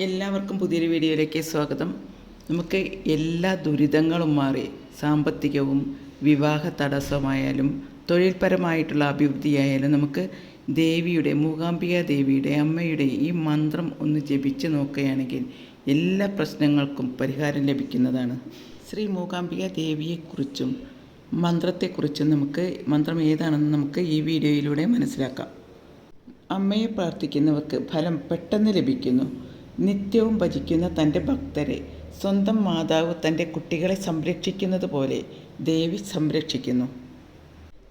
എല്ലാവർക്കും പുതിയൊരു വീഡിയോയിലേക്ക് സ്വാഗതം. നമുക്ക് എല്ലാ ദുരിതങ്ങളും മാറി സാമ്പത്തികവും വിവാഹ തടസ്സമായാലും തൊഴിൽപരമായിട്ടുള്ള അഭിവൃദ്ധിയായാലും നമുക്ക് ദേവിയുടെ മൂകാംബിക ദേവിയുടെ അമ്മയുടെ ഈ മന്ത്രം ഒന്ന് ജപിച്ച് നോക്കുകയാണെങ്കിൽ എല്ലാ പ്രശ്നങ്ങൾക്കും പരിഹാരം ലഭിക്കുന്നതാണ്. ശ്രീ മൂകാംബിക ദേവിയെക്കുറിച്ചും മന്ത്രത്തെക്കുറിച്ചും നമുക്ക് മന്ത്രം ഏതാണെന്ന് നമുക്ക് ഈ വീഡിയോയിലൂടെ മനസ്സിലാക്കാം. അമ്മയെ പ്രാർത്ഥിക്കുന്നവർക്ക് ഫലം പെട്ടെന്ന് ലഭിക്കുന്നു. നിത്യവും ഭജിക്കുന്ന തന്റെ ഭക്തരെ സ്വന്തം മാതാവ് തന്റെ കുട്ടികളെ സംരക്ഷിക്കുന്നത് പോലെ ദേവി സംരക്ഷിക്കുന്നു.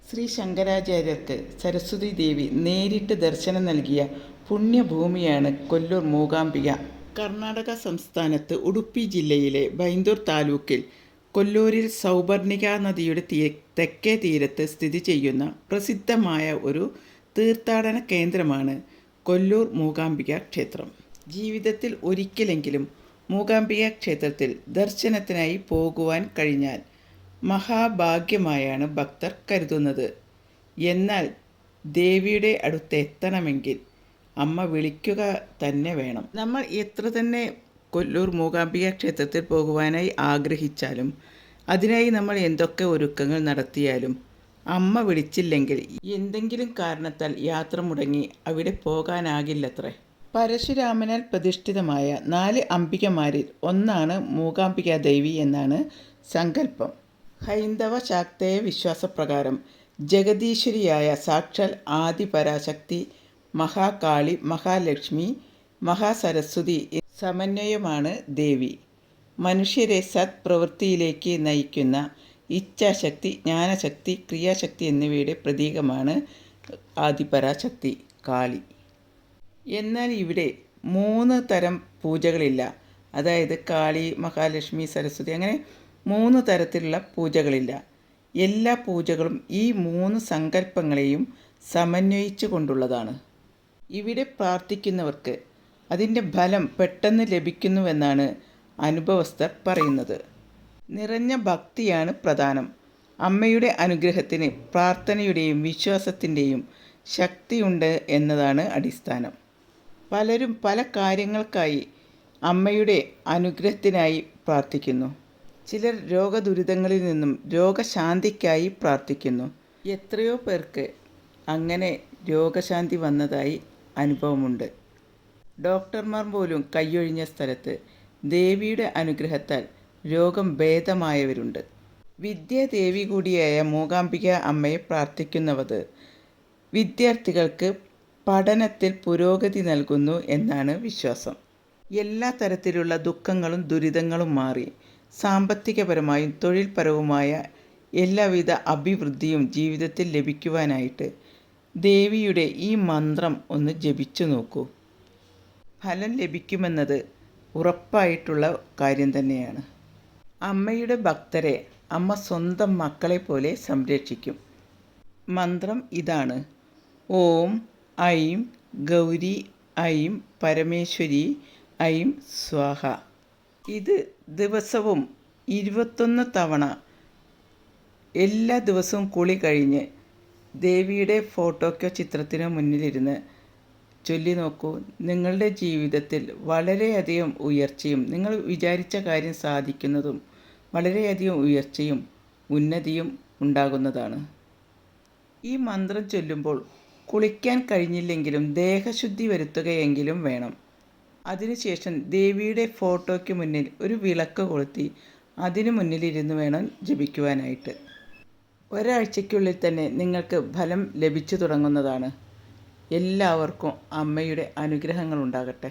ശ്രീ ശങ്കരാചാര്യർക്ക് സരസ്വതി ദേവി നേരിട്ട് ദർശനം നൽകിയ പുണ്യഭൂമിയാണ് കൊല്ലൂർ മൂകാംബിക. കർണാടക സംസ്ഥാനത്ത് ഉടുപ്പി ജില്ലയിലെ ബൈന്ദൂർ താലൂക്കിൽ കൊല്ലൂരിൽ സൗപർണിക നദിയുടെ തീ തെക്കേ തീരത്ത് സ്ഥിതി ചെയ്യുന്ന പ്രസിദ്ധമായ ഒരു തീർത്ഥാടന കേന്ദ്രമാണ് കൊല്ലൂർ മൂകാംബിക ക്ഷേത്രം. ജീവിതത്തിൽ ഒരിക്കലെങ്കിലും മൂകാംബിക ക്ഷേത്രത്തിൽ ദർശനത്തിനായി പോകുവാൻ കഴിഞ്ഞാൽ മഹാഭാഗ്യമായാണ് ഭക്തർ കരുതുന്നത്. എന്നാൽ ദേവിയുടെ അടുത്ത് എത്തണമെങ്കിൽ അമ്മ വിളിക്കുക തന്നെ വേണം. നമ്മൾ എത്ര തന്നെ കൊല്ലൂർ മൂകാംബിക ക്ഷേത്രത്തിൽ പോകുവാനായി ആഗ്രഹിച്ചാലും അതിനായി നമ്മൾ എന്തൊക്കെ ഒരുക്കങ്ങൾ നടത്തിയാലും അമ്മ വിളിച്ചില്ലെങ്കിൽ എന്തെങ്കിലും കാരണത്താൽ യാത്ര മുടങ്ങി അവിടെ പോകാനാകില്ലത്രേ. പരശുരാമനാൽ പ്രതിഷ്ഠിതമായ നാല് അംബികമാരിൽ ഒന്നാണ് മൂകാംബിക ദേവി എന്നാണ് സങ്കല്പം. ഹൈന്ദവ ശാക്തേയ വിശ്വാസപ്രകാരം ജഗദീശ്വരിയായ സാക്ഷാൽ ആദിപരാശക്തി മഹാകാളി മഹാലക്ഷ്മി മഹാസരസ്വതി സമന്വയമാണ് ദേവി. മനുഷ്യരെ സത്പ്രവൃത്തിയിലേക്ക് നയിക്കുന്ന ഇച്ഛാശക്തി ജ്ഞാനശക്തി ക്രിയാശക്തി എന്നിവയുടെ പ്രതീകമാണ് ആദിപരാശക്തി കാളി. എന്നാൽ ഇവിടെ മൂന്ന് തരം പൂജകളില്ല. അതായത് കാളി മഹാലക്ഷ്മി സരസ്വതി അങ്ങനെ മൂന്ന് തരത്തിലുള്ള പൂജകളില്ല. എല്ലാ പൂജകളും ഈ മൂന്ന് സങ്കല്പങ്ങളെയും സമന്വയിച്ചു കൊണ്ടുള്ളതാണ്. ഇവിടെ പ്രാർത്ഥിക്കുന്നവർക്ക് അതിന്റെ ഫലം പെട്ടെന്ന് ലഭിക്കുന്നുവെന്നാണ് അനുഭവസ്ഥർ പറയുന്നത്. നിറഞ്ഞ ഭക്തിയാണ് പ്രധാനം. അമ്മയുടെ അനുഗ്രഹത്തിന് പ്രാർത്ഥനയുടെയും വിശ്വാസത്തിന്റെയും ശക്തിയുണ്ട് എന്നതാണ് അടിസ്ഥാനം. പലരും പല കാര്യങ്ങൾക്കായി അമ്മയുടെ അനുഗ്രഹത്തിനായി പ്രാർത്ഥിക്കുന്നു. ചിലർ രോഗദുരിതങ്ങളിൽ നിന്നും രോഗശാന്തിക്കായി പ്രാർത്ഥിക്കുന്നു. എത്രയോ പേർക്ക് അങ്ങനെ രോഗശാന്തി വന്നതായി അനുഭവമുണ്ട്. ഡോക്ടർമാർ പോലും കൈയൊഴിഞ്ഞ സ്ഥലത്ത് ദേവിയുടെ അനുഗ്രഹത്താൽ രോഗം ഭേദമായവരുണ്ട്. വിദ്യാദേവി കൂടിയായ മൂകാംബിക അമ്മയെ പ്രാർത്ഥിക്കുന്നവത് വിദ്യാർത്ഥികൾക്ക് പഠനത്തിൽ പുരോഗതി നൽകുന്നു എന്നാണ് വിശ്വാസം. എല്ലാ തരത്തിലുള്ള ദുഃഖങ്ങളും ദുരിതങ്ങളും മാറി സാമ്പത്തികപരമായും തൊഴിൽപരവുമായ എല്ലാവിധ അഭിവൃദ്ധിയും ജീവിതത്തിൽ ലഭിക്കുവാനായിട്ട് ദേവിയുടെ ഈ മന്ത്രം ഒന്ന് ജപിച്ചു നോക്കൂ. ഫലം ലഭിക്കുമെന്നത് ഉറപ്പായിട്ടുള്ള കാര്യം തന്നെയാണ്. അമ്മയുടെ ഭക്തരെ അമ്മ സ്വന്തം മക്കളെ പോലെ സംരക്ഷിക്കും. മന്ത്രം ഇതാണ്. ഓം ഐം ഗൗരി ഐം പരമേശ്വരി ഐം സ്വാഹ. ഇത് ദിവസവും ഇരുപത്തൊന്ന് തവണ എല്ലാ ദിവസവും കുളി കഴിഞ്ഞ് ദേവിയുടെ ഫോട്ടോയ്ക്കോ ചിത്രത്തിനോ മുന്നിലിരുന്ന് ചൊല്ലി നോക്കൂ. നിങ്ങളുടെ ജീവിതത്തിൽ വളരെയധികം ഉയർച്ചയും നിങ്ങൾ വിചാരിച്ച കാര്യം സാധിക്കുന്നതും വളരെയധികം ഉയർച്ചയും ഉന്നതിയും ഉണ്ടാകുന്നതാണ്. ഈ മന്ത്രം ചൊല്ലുമ്പോൾ കുളിക്കാൻ കഴിഞ്ഞില്ലെങ്കിലും ദേഹശുദ്ധി വരുത്തുകയെങ്കിലും വേണം. അതിനുശേഷം ദേവിയുടെ ഫോട്ടോയ്ക്ക് മുന്നിൽ ഒരു വിളക്ക് കൊളുത്തി അതിനു മുന്നിലിരുന്ന് വേണം ജപിക്കുവാനായിട്ട്. ഒരാഴ്ചയ്ക്കുള്ളിൽ തന്നെ നിങ്ങൾക്ക് ഫലം ലഭിച്ചു തുടങ്ങുന്നതാണ്. എല്ലാവർക്കും അമ്മയുടെ അനുഗ്രഹങ്ങൾ ഉണ്ടാകട്ടെ